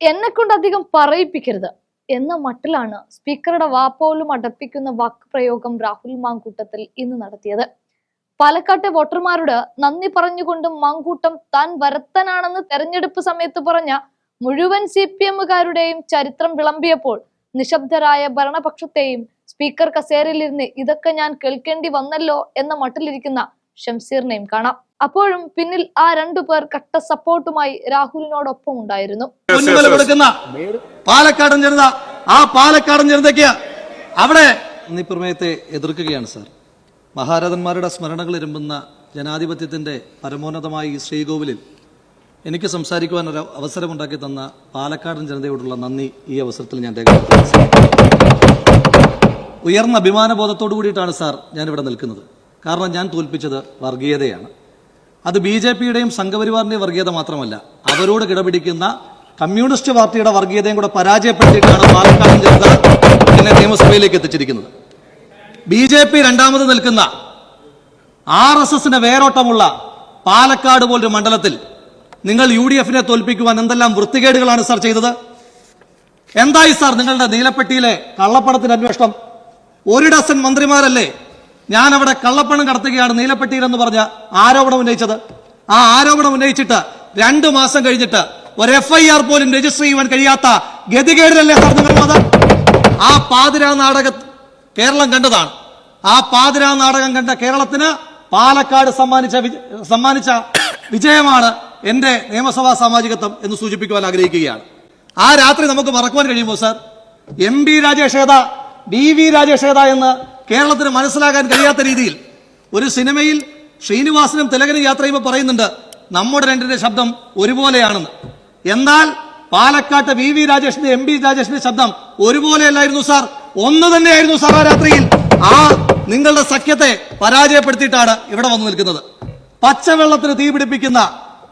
എന്നെ കൊണ്ട് അധികം പറയിപ്പിക്കരുത് എന്ന മട്ടിലാണ് സ്പീക്കറുടെ വാപ്പോലും അടപ്പിക്കുന്ന വാക്ക് പ്രയോഗം രാഹുൽ മാങ്കൂട്ടത്തിൽ ഇന്ന് നടത്തിയത്. പാലക്കാട്ടെ വോട്ടർമാരോട് നന്ദി പറഞ്ഞുകൊണ്ടും മാങ്കൂട്ടം താൻ വരത്തനാണെന്ന് തെരഞ്ഞെടുപ്പ് സമയത്ത് പറഞ്ഞ മുഴുവൻ സി പി എമ്മുകാരുടെയും ചരിത്രം വിളമ്പിയപ്പോൾ നിശബ്ദരായ ഭരണപക്ഷത്തെയും സ്പീക്കർ കസേരയിലിരുന്ന് ഇതൊക്കെ ഞാൻ കേൾക്കേണ്ടി വന്നല്ലോ എന്ന മട്ടിലിരിക്കുന്ന ഷംസീറിനെയും കാണാം. അപ്പോഴും പിന്നിൽ ആ രണ്ടു പേർ കട്ട സപ്പോർട്ടുമായി രാഹുലിനോടൊപ്പം ഉണ്ടായിരുന്നു. കൊടുക്കുന്ന പാലക്കാടൻ ജനത ആ പാലക്കാടൻ ജനതയ്ക്ക് അവിടെ പ്രമേയത്തെ എതിർക്കുകയാണ് സാർ. മഹാരഥന്മാരുടെ സ്മരണകൾ ഇരുമ്പുന്ന ജനാധിപത്യത്തിന്റെ പരമോന്നതമായ ഈ ശ്രീകോവിലിൽ എനിക്ക് സംസാരിക്കുവാൻ ഒരു അവസരമുണ്ടാക്കി തന്ന പാലക്കാടൻ ജനതയോടുള്ള നന്ദി ഈ അവസരത്തിൽ ഞാൻ രേഖപ്പെടുത്തുന്നു ഉയർന്ന അഭിമാനബോധത്തോടു കൂടിയിട്ടാണ് സാർ ഞാൻ ഇവിടെ നിൽക്കുന്നത്. കാരണം ഞാൻ തോൽപ്പിച്ചത് വർഗീയതയാണ്. അത് ബി ജെ പിയുടെയും സംഘപരിവാറിന്റെയും വർഗീയത മാത്രമല്ല. അവരോട് കിടപിടിക്കുന്ന കമ്മ്യൂണിസ്റ്റ് പാർട്ടിയുടെ വർഗീയതയും കൂടെ പരാജയപ്പെടുത്തിയിട്ടാണ് പാലക്കാട് ജനത എന്നെ നിയമസഭയിലേക്ക് എത്തിച്ചിരിക്കുന്നത്. ബി ജെ പി രണ്ടാമത് നിൽക്കുന്ന ആർ എസ് എസിന് വേരോട്ടമുള്ള പാലക്കാട് പോലൊരു മണ്ഡലത്തിൽ നിങ്ങൾ യു ഡി എഫിനെ തോൽപ്പിക്കുവാൻ എന്തെല്ലാം വൃത്തികേടുകളാണ് സാർ ചെയ്തത്? എന്തായി സാർ നിങ്ങളുടെ നീലപ്പെട്ടിയിലെ കള്ളപ്പണത്തിന്റെ അന്വേഷണം? ഒരു ഡസൻ മന്ത്രിമാരല്ലേ ഞാൻ അവിടെ കള്ളപ്പണം കടത്തുകയാണ് നീലപ്പെട്ടിയിൽ എന്ന് പറഞ്ഞ ആരോപണം ഉന്നയിച്ചത്. ആ ആരോപണം ഉന്നയിച്ചിട്ട് രണ്ടു മാസം കഴിഞ്ഞിട്ട് ഒരു എഫ് ഐ ആർ പോലും രജിസ്റ്റർ ചെയ്യുവാൻ കഴിയാത്ത ഗതികേടിലല്ലേ നിങ്ങൾ ആ പാതിരാ നാടക കേരളം കണ്ടതാണ്. ആ പാതിരാ നാടകം കണ്ട കേരളത്തിന് പാലക്കാട് സമ്മാനിച്ച സമ്മാനിച്ച വിജയമാണ് എന്റെ നിയമസഭാ സാമാജികത്വം എന്ന് സൂചിപ്പിക്കുവാൻ ആഗ്രഹിക്കുകയാണ്. ആ രാത്രി നമുക്ക് മറക്കുവാൻ കഴിയുമോ സാർ? എം ബി രാജേഷ് ഏതാ? ഡി വി രാജേഷ് ഏതാ എന്ന് കേരളത്തിന് മനസ്സിലാക്കാൻ കഴിയാത്ത രീതിയിൽ ഒരു സിനിമയിൽ ശ്രീനിവാസനും തിലകനും യാത്ര ചെയ്യുമ്പോൾ പറയുന്നുണ്ട് നമ്മുടെ രണ്ടിന്റെ ശബ്ദം ഒരുപോലെയാണെന്ന്. എന്നാൽ പാലക്കാട്ട് വി വി രാജേഷിന്റെ എം ബി രാജേഷിന്റെ ശബ്ദം ഒരുപോലെയല്ലായിരുന്നു സാർ. ഒന്ന് തന്നെയായിരുന്നു സാർ ആ രാത്രിയിൽ. ആ നിങ്ങളുടെ സഖ്യത്തെ പരാജയപ്പെടുത്തിയിട്ടാണ് ഇവിടെ വന്നു നിൽക്കുന്നത്. പച്ചവെള്ളത്തിന് തീപിടിപ്പിക്കുന്ന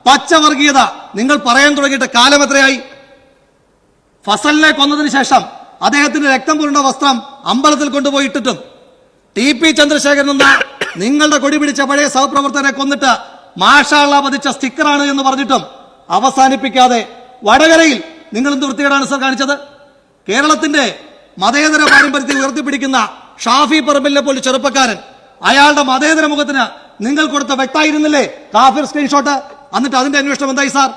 പച്ചവർഗീയത നിങ്ങൾ പറയാൻ തുടങ്ങിയിട്ട് കാലം എത്രയായി? ഫസലിനെ കൊന്നതിന് ശേഷം അദ്ദേഹത്തിന്റെ രക്തം പുരണ്ട വസ്ത്രം അമ്പലത്തിൽ കൊണ്ടുപോയിട്ടിട്ടും ടി പി ചന്ദ്രശേഖരൻ എന്ന നിങ്ങളുടെ കൊടി പിടിച്ച പഴയ സഹപ്രവർത്തകരെ കൊന്നിട്ട് മാഷാള പതിച്ച സ്റ്റിക്കറാണ് എന്ന് പറഞ്ഞിട്ടും അവസാനിപ്പിക്കാതെ വടകരയിൽ നിങ്ങൾ എന്ത് വൃത്തികേടാണ് സർ കാണിച്ചത്? കേരളത്തിന്റെ മതേതര പാരമ്പര്യത്തെ ഉയർത്തിപ്പിടിക്കുന്ന ഷാഫി പറമ്പിലിനെ പോലെ ചെറുപ്പക്കാരൻ അയാളുടെ മതേതര മുഖത്തിന് നിങ്ങൾ കൊടുത്ത വ്യക്തമായിരുന്നില്ലേ? കാഫിർ സ്ക്രീൻഷോട്ട് എന്നിട്ട് അതിന്റെ അന്വേഷണം എന്തായി സാർ?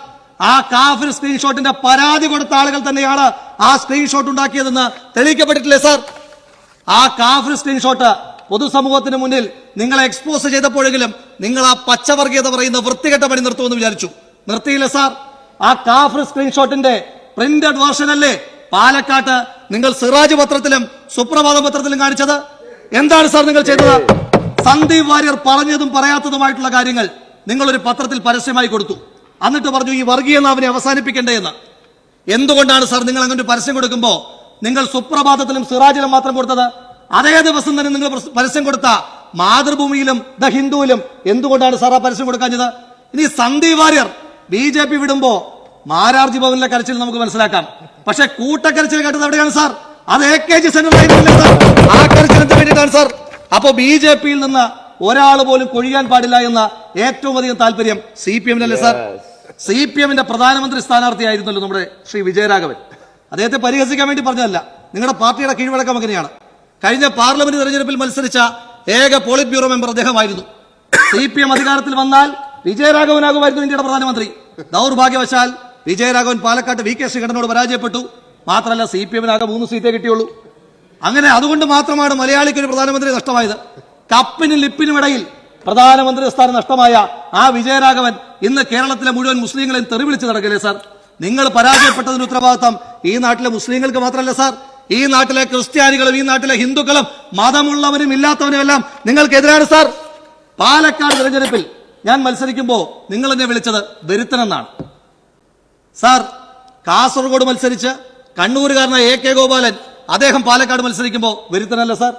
ആ കാഫിർ സ്ക്രീൻഷോട്ടിന്റെ പരാതി കൊടുത്ത ആളുകൾ തന്നെയാണ് ആ സ്ക്രീൻഷോട്ട് ഉണ്ടാക്കിയതെന്ന് തെളിയിക്കപ്പെട്ടിട്ടില്ലേ സാർ? ആ കാഫിർ സ്ക്രീൻഷോട്ട് പൊതുസമൂഹത്തിന് മുന്നിൽ നിങ്ങളെ എക്സ്പോസ് ചെയ്തപ്പോഴെങ്കിലും നിങ്ങൾ ആ പച്ചവർഗീയത പറയുന്ന വൃത്തികെട്ട പണി നിർത്തുമെന്ന് വിചാരിച്ചു. നിർത്തിയില്ല സാർ ആ കാഫർ സ്ക്രീൻഷോട്ടിന്റെ പ്രിന്റഡ് വേർഷൻ അല്ലേ പാലക്കാട്ട് നിങ്ങൾ സിറാജ് പത്രത്തിലും സുപ്രഭാത പത്രത്തിലും കാണിച്ചത്? എന്താണ് സാർ നിങ്ങൾ ചെയ്തത്? സന്ദീപ് വാര്യർ പറഞ്ഞതും പറയാത്തതുമായിട്ടുള്ള കാര്യങ്ങൾ നിങ്ങൾ ഒരു പത്രത്തിൽ പരസ്യമായി കൊടുത്തു. എന്നിട്ട് പറഞ്ഞു ഈ വർഗീയ നാവിനെ അവസാനിപ്പിക്കണ്ടേ എന്ന്. എന്തുകൊണ്ടാണ് സാർ നിങ്ങൾ അങ്ങനെ ഒരു പരസ്യം കൊടുക്കുമ്പോൾ നിങ്ങൾ സുപ്രഭാതത്തിലും സിറാജിലും മാത്രം കൊടുത്തത്? അതേ ദിവസം തന്നെ നിങ്ങൾ പരസ്യം കൊടുത്ത മാതൃഭൂമിയിലും ദ ഹിന്ദുവിലും എന്തുകൊണ്ടാണ് സാർ ആ പരസ്യം കൊടുക്കാഞ്ഞത്? ഇനി Sandeep Warrier B J P വിടുമ്പോ Mararji ഭവനിലെ കരച്ചിൽ നമുക്ക് മനസ്സിലാക്കാം. പക്ഷെ കൂട്ടക്കരച്ചിൽ കേട്ടത് എവിടെയാണ് സാർ? അത് A K G centre sir. ആ കരച്ചിലിന് വേണ്ടിയിട്ടാണ് സാർ. അപ്പോ ബി ജെ പിയിൽ നിന്ന് ഒരാൾ പോലും കൊഴിയാൻ പാടില്ല എന്ന ഏറ്റവും അധികം താല്പര്യം സി പി എമ്മിനല്ലേ സാർ? സി പി എമ്മിന്റെ പ്രധാനമന്ത്രി സ്ഥാനാർത്ഥിയായിരുന്നല്ലോ നമ്മുടെ ശ്രീ വിജയരാഘവൻ. അദ്ദേഹത്തെ പരിഹസിക്കാൻ വേണ്ടി പറഞ്ഞതല്ല. നിങ്ങളുടെ പാർട്ടിയുടെ കീഴ്വഴക്കം അങ്ങനെയാണ്. കഴിഞ്ഞ പാർലമെന്റ് തെരഞ്ഞെടുപ്പിൽ മത്സരിച്ച ഏക പോളിറ്റ് ബ്യൂറോ മെമ്പർ അദ്ദേഹമായിരുന്നു. സി പി എം അധികാരത്തിൽ വന്നാൽ വിജയരാഘവനാകുമായിരുന്നു ഇന്ത്യയുടെ പ്രധാനമന്ത്രി. ദൗർഭാഗ്യവശാൽ വിജയരാഘവൻ പാലക്കാട്ട് വി കെ ശ്രീകണ്ഠനോട് പരാജയപ്പെട്ടു. മാത്രമല്ല സി പി എമ്മിനാകെ മൂന്ന് സീറ്റേ കിട്ടിയുള്ളൂ. അങ്ങനെ അതുകൊണ്ട് മാത്രമാണ് മലയാളിക്ക് ഒരു പ്രധാനമന്ത്രി നഷ്ടമായത്. കപ്പിനും ലിപ്പിനും ഇടയിൽ പ്രധാനമന്ത്രി സ്ഥാനം നഷ്ടമായ ആ വിജയരാഘവൻ ഇന്ന് കേരളത്തിലെ മുഴുവൻ മുസ്ലിങ്ങളെയും തെറി വിളിച്ച് നടക്കില്ലേ സാർ? നിങ്ങൾ പരാജയപ്പെട്ടതിന് ഉത്തരവാദിത്തം ഈ നാട്ടിലെ മുസ്ലിങ്ങൾക്ക് മാത്രമല്ല സാർ. ഈ നാട്ടിലെ ക്രിസ്ത്യാനികളും ഈ നാട്ടിലെ ഹിന്ദുക്കളും മതമുള്ളവരും ഇല്ലാത്തവനും എല്ലാം നിങ്ങൾക്കെതിരാണ് സാർ. പാലക്കാട് തിരഞ്ഞെടുപ്പിൽ ഞാൻ മത്സരിക്കുമ്പോൾ നിങ്ങൾ എന്നെ വിളിച്ചത് വരുത്തനെന്നാണ്. സാർ കാസർഗോഡ് മത്സരിച്ച് കണ്ണൂരുകാരനായ എ കെ ഗോപാലൻ അദ്ദേഹം പാലക്കാട് മത്സരിക്കുമ്പോൾ വരുത്തനല്ല സാർ.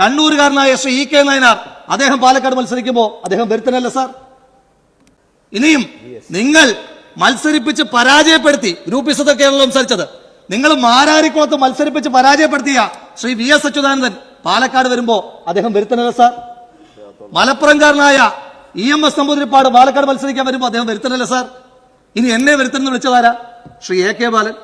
കണ്ണൂരുകാരനായ ശ്രീ ഇ കെ നയനാർ അദ്ദേഹം പാലക്കാട് മത്സരിക്കുമ്പോൾ അദ്ദേഹം വരുത്തനല്ല സാർ. ഇനിയും നിങ്ങൾ മത്സരിപ്പിച്ച് പരാജയപ്പെടുത്തി ഗ്രൂപ്പിസത്തൊക്കെയാണല്ലോ സംസാരിച്ചത്. നിങ്ങൾ മാരാരിക്കുളത്ത് മത്സരിപ്പിച്ച് പരാജയപ്പെടുത്തിയ ശ്രീ വി എസ് അച്യുതാനന്ദൻ പാലക്കാട് വരുമ്പോ അദ്ദേഹം വരുത്തനല്ല sir. മലപ്പുറംകാരനായ E M S Namboodiripad Palakkad മത്സരിക്കാൻ വരുമ്പോ അദ്ദേഹം വരുത്തനല്ല സാർ. ഇനി എന്നെ വരുത്തനെന്ന് വിളിച്ചതാരാ ശ്രീ എ കെ ബാലൻ.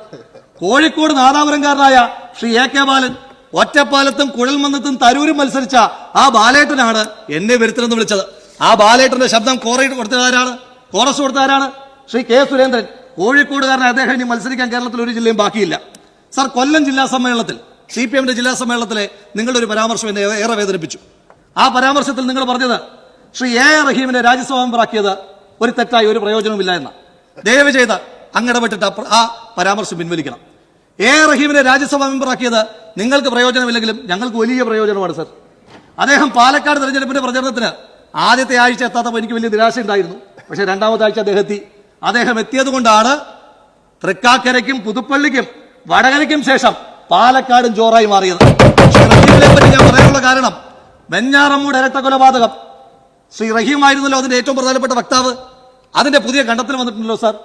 കോഴിക്കോട് നാദാപുരംകാരനായ ശ്രീ എ കെ ബാലൻ ഒറ്റപ്പാലത്തും കുഴൽമന്നത്തും തരൂരും മത്സരിച്ച ആ ബാലേട്ടനാണ് എന്നെ വരുത്തണമെന്ന് വിളിച്ചത്. ആ ബാലേട്ടന്റെ ശബ്ദം കോറയിട്ട് കൊടുത്തതാരാണ് കോറസ് കൊടുത്തതാരാണ് ശ്രീ കെ സുരേന്ദ്രൻ. കോഴിക്കോടുകാരനെ അദ്ദേഹം ഇനി മത്സരിക്കാൻ കേരളത്തിൽ ഒരു ജില്ലയും ബാക്കിയില്ല. സാർ കൊല്ലം ജില്ലാ സമ്മേളനത്തിൽ സി പി എമ്മിന്റെ ജില്ലാ സമ്മേളനത്തിലെ നിങ്ങളുടെ ഒരു പരാമർശം എന്നെ ഏറെ വേദനിപ്പിച്ചു. ആ പരാമർശത്തിൽ നിങ്ങൾ പറഞ്ഞത് ശ്രീ എ ആർ റഹീമിനെ രാജ്യസഭാ മെമ്പറാക്കിയത് ഒരു തെറ്റായി ഒരു പ്രയോജനവുമില്ല എന്ന. ദയവ് ചെയ്ത് അങ്ങിടപെട്ടിട്ട് ആ പരാമർശം പിൻവലിക്കണം. എ ആർ റഹീമിനെ രാജ്യസഭാ മെമ്പറാക്കിയത് നിങ്ങൾക്ക് പ്രയോജനമില്ലെങ്കിലും ഞങ്ങൾക്ക് വലിയ പ്രയോജനമാണ് സർ. അദ്ദേഹം പാലക്കാട് തെരഞ്ഞെടുപ്പിന്റെ പ്രചരണത്തിന് ആദ്യത്തെ ആഴ്ച എത്താത്തപ്പോൾ എനിക്ക് വലിയ നിരാശയുണ്ടായിരുന്നു. പക്ഷേ രണ്ടാമത്തെ ആഴ്ച അദ്ദേഹം എത്തി. അദ്ദേഹം എത്തിയത് കൊണ്ടാണ് തൃക്കാക്കരയ്ക്കും പുതുപ്പള്ളിക്കും വടകരയ്ക്കും ശേഷം പാലക്കാടും ജോറായി മാറിയത്. ഞാൻ പറയാനുള്ള കാരണം വെഞ്ഞാറമ്മൂട് ഇരട്ട കൊലപാതകം ശ്രീ റഹീം ആയിരുന്നല്ലോ അതിന്റെ ഏറ്റവും പ്രധാനപ്പെട്ട വക്താവ്. അതിന്റെ പുതിയ കണ്ടെത്തൽ വന്നിട്ടുണ്ടല്ലോ സാർ.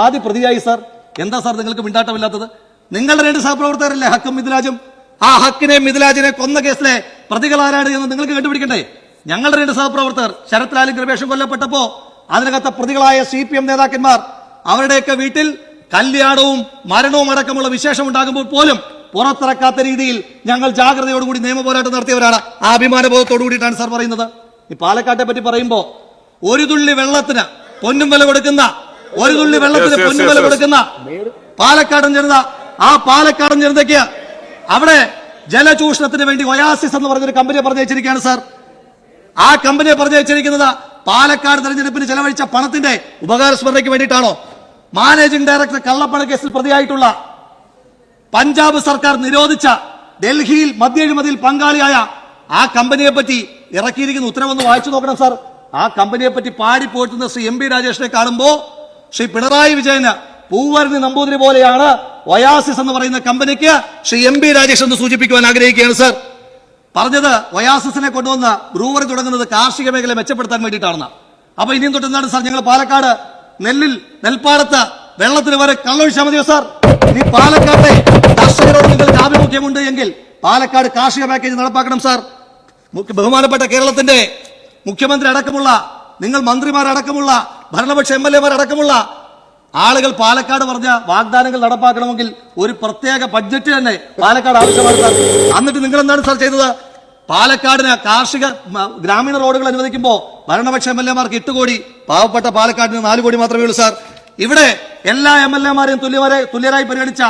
ആദ്യ പ്രതിയായി സാർ. എന്താ സാർ നിങ്ങൾക്ക് മിണ്ടാട്ടമില്ലാത്തത്? നിങ്ങളുടെ രണ്ട് സഹപ്രവർത്തകരല്ലേ? ഹക്കും മിഥുലാജും ആ ഹക്കിനെ മിഥുലാജിനെ കൊന്ന കേസിലെ പ്രതികൾ ആരാണ് എന്ന് നിങ്ങൾക്ക് കണ്ടുപിടിക്കണ്ടേ? ഞങ്ങളുടെ രണ്ട് സഹപ്രവർത്തകർ ശരത് ലാലും കൃപേഷും കൊല്ലപ്പെട്ടപ്പോ അതിനകത്തെ പ്രതികളായ സി പി എം നേതാക്കന്മാർ അവരുടെയൊക്കെ വീട്ടിൽ കല്യാണവും മരണവും അടക്കമുള്ള വിശേഷം ഉണ്ടാകുമ്പോൾ പോലും പുറത്തിറക്കാത്ത രീതിയിൽ ഞങ്ങൾ ജാഗ്രതയോടുകൂടി നിയമ പോരാട്ടം നടത്തിയവരാണ്. ആ അഭിമാനബോധത്തോടു കൂടിയിട്ടാണ് സാർ പറയുന്നത്. ഈ പാലക്കാട്ടെ പറ്റി പറയുമ്പോ ഒരു തുള്ളി വെള്ളത്തിന് പൊന്നും വില കൊടുക്കുന്ന ഒരു തുള്ളി വെള്ളത്തിന് പൊന്നും വില കൊടുക്കുന്ന പാലക്കാടൻ ജനത ആ പാലക്കാടൻ ജനതയ്ക്ക് അവിടെ ജലചൂഷണത്തിന് വേണ്ടി ഒയാസിസ് എന്ന് പറഞ്ഞൊരു കമ്പനിയെ പറഞ്ഞയച്ചിരിക്കുകയാണ് സാർ. ആ കമ്പനിയെ പറഞ്ഞയച്ചിരിക്കുന്നത് പാലക്കാട് തെരഞ്ഞെടുപ്പിന് ചെലവഴിച്ച പണത്തിന്റെ ഉപകാരസ്മരണയ്ക്ക് വേണ്ടിയിട്ടാണോ മാനേജിംഗ് ഡയറക്ടർ കള്ളപ്പണ കേസിൽ പ്രതിയായിട്ടുള്ള പഞ്ചാബ് സർക്കാർ നിരോധിച്ച ഡൽഹിയിൽ മദ്യഴിമതിയിൽ പങ്കാളിയായ ആ കമ്പനിയെ പറ്റി ഇറക്കിയിരിക്കുന്ന ഉത്തരവൊന്ന് വായിച്ചു നോക്കണം സാർ. ആ കമ്പനിയെ പറ്റി പാടി പോയിട്ടുന്ന ശ്രീ എം പി രാജേഷിനെ കാണുമ്പോൾ ശ്രീ പിണറായി വിജയന് പൂവരണി നമ്പൂതിരി പോലെയാണ് ഒയാസിസ് എന്ന് പറയുന്ന കമ്പനിക്ക് ശ്രീ എം പി രാജേഷ് എന്ന് സൂചിപ്പിക്കുവാൻ ആഗ്രഹിക്കുകയാണ് സാർ. പറഞ്ഞത് വയാസസിനെ കൊണ്ടുവന്ന് ബ്രൂവറി തുടങ്ങുന്നത് കാർഷിക മേഖല മെച്ചപ്പെടുത്താൻ വേണ്ടിയിട്ടാണെന്ന്. അപ്പൊ ഇനിയും തൊട്ട് എന്താണ് സാർ ഞങ്ങൾ പാലക്കാട് നെല്ലിൽ നെൽപ്പാടത്ത് വെള്ളത്തിന് വരെ കള്ളൊഴിച്ചാൽ മതിയോ സാർ? ഇനി പാലക്കാട്ടെ കർഷകരോട് നിങ്ങൾക്ക് ആഭിമുഖ്യമുണ്ട് എങ്കിൽ പാലക്കാട് കാർഷിക പാക്കേജ് നടപ്പാക്കണം സാർ. ബഹുമാനപ്പെട്ട കേരളത്തിന്റെ മുഖ്യമന്ത്രി അടക്കമുള്ള നിങ്ങൾ മന്ത്രിമാരടക്കമുള്ള ഭരണപക്ഷ എം എൽ എമാർ അടക്കമുള്ള ആളുകൾ പാലക്കാട് പറഞ്ഞ വാഗ്ദാനങ്ങൾ നടപ്പാക്കണമെങ്കിൽ ഒരു പ്രത്യേക ബഡ്ജറ്റ് തന്നെ പാലക്കാട് ആവശ്യമാണ് സാർ എന്നിട്ട് നിങ്ങൾ എന്താണ് സാർ ചെയ്തത്? പാലക്കാടിന് കാർഷിക ഗ്രാമീണ റോഡുകൾ അനുവദിക്കുമ്പോൾ ഭരണപക്ഷ എം എൽ എമാർക്ക് എട്ട് കോടി പാവപ്പെട്ട പാലക്കാടിന് നാല് കോടി മാത്രമേ ഉള്ളൂ സാർ ഇവിടെ എല്ലാ എം എൽ എമാരെയും തുല്യമാരെ തുല്യരായി പരിഗണിച്ച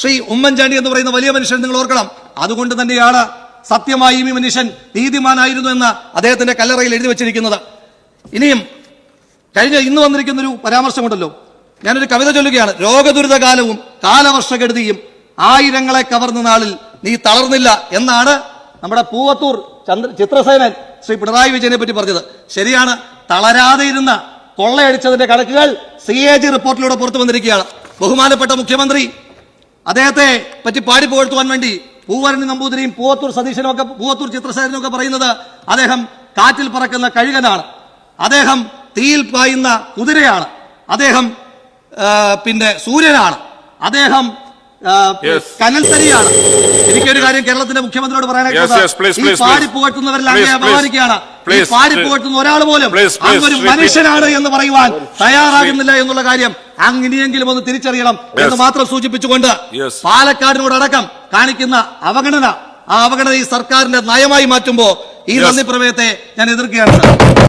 ശ്രീ ഉമ്മൻചാണ്ടി എന്ന് പറയുന്ന വലിയ മനുഷ്യൻ നിങ്ങൾ ഓർക്കണം. അതുകൊണ്ട് തന്നെയാണ് സത്യമായി ഈ മനുഷ്യൻ നീതിമാനായിരുന്നു എന്ന് അദ്ദേഹത്തിന്റെ കല്ലറയിൽ എഴുതി വെച്ചിരിക്കുന്നത്. ഇനിയും കഴിഞ്ഞ ഇന്ന് വന്നിരിക്കുന്ന ഒരു പരാമർശമുണ്ടല്ലോ. ഞാനൊരു കവിത ചൊല്ലുകയാണ്. രോഗദുരിതകാലവും കാലവർഷകെടുതിയും ആയിരങ്ങളെ കവർന്ന നാളിൽ നീ തളർന്നില്ല എന്നാണ് നമ്മുടെ പൂവത്തൂർ ചന്ദ്ര ചിത്രസേനൻ ശ്രീ പിണറായി വിജയനെ പറ്റി പറഞ്ഞത്. ശരിയാണ് തളരാതെ ഇരുന്ന കൊള്ളയടിച്ചതിന്റെ കണക്കുകൾ സി എ ജി റിപ്പോർട്ടിലൂടെ പുറത്തു വന്നിരിക്കുകയാണ്. ബഹുമാനപ്പെട്ട മുഖ്യമന്ത്രി അദ്ദേഹത്തെ പറ്റി പാടി പുകഴ്ത്തുവാൻ വേണ്ടി പൂവരണി നമ്പൂതിരിയും പൂവത്തൂർ സതീശനും ഒക്കെ പൂവത്തൂർ ചിത്രസേനനും ഒക്കെ പറയുന്നത് അദ്ദേഹം കാറ്റിൽ പറക്കുന്ന കഴുകനാണ്. അദ്ദേഹം തീയിൽ പായുന്ന കുതിരയാണ്. അദ്ദേഹം പിന്നെ സൂര്യനാണ്. അദ്ദേഹം. കനൽത്തരിയാണ് എനിക്കൊരു കാര്യം കേരളത്തിന്റെ മുഖ്യമന്ത്രിയോട് പറയാനായിട്ട് പാടി പുകഴ്ത്തുന്നവരിൽ അങ്ങനെ. അപമാനിക്കുകയാണ്. ഈ പാടി പുകഴ്ത്തുന്ന ഒരാൾ പോലും അങ്ങൊരു മനുഷ്യനാണ് എന്ന് പറയുവാൻ തയ്യാറാകുന്നില്ല എന്നുള്ള കാര്യം അങ്ങ് ഇനിയെങ്കിലും ഒന്ന് തിരിച്ചറിയണം എന്ന് മാത്രം സൂചിപ്പിച്ചുകൊണ്ട് പാലക്കാടിനോടക്കം പാലക്കാടിനോടടക്കം കാണിക്കുന്ന അവഗണന ആ അവഗണന ഈ സർക്കാരിന്റെ നയമായി മാറ്റുമ്പോ ഈ. നന്ദി പ്രമേയത്തെ ഞാൻ എതിർക്കുകയാണ്.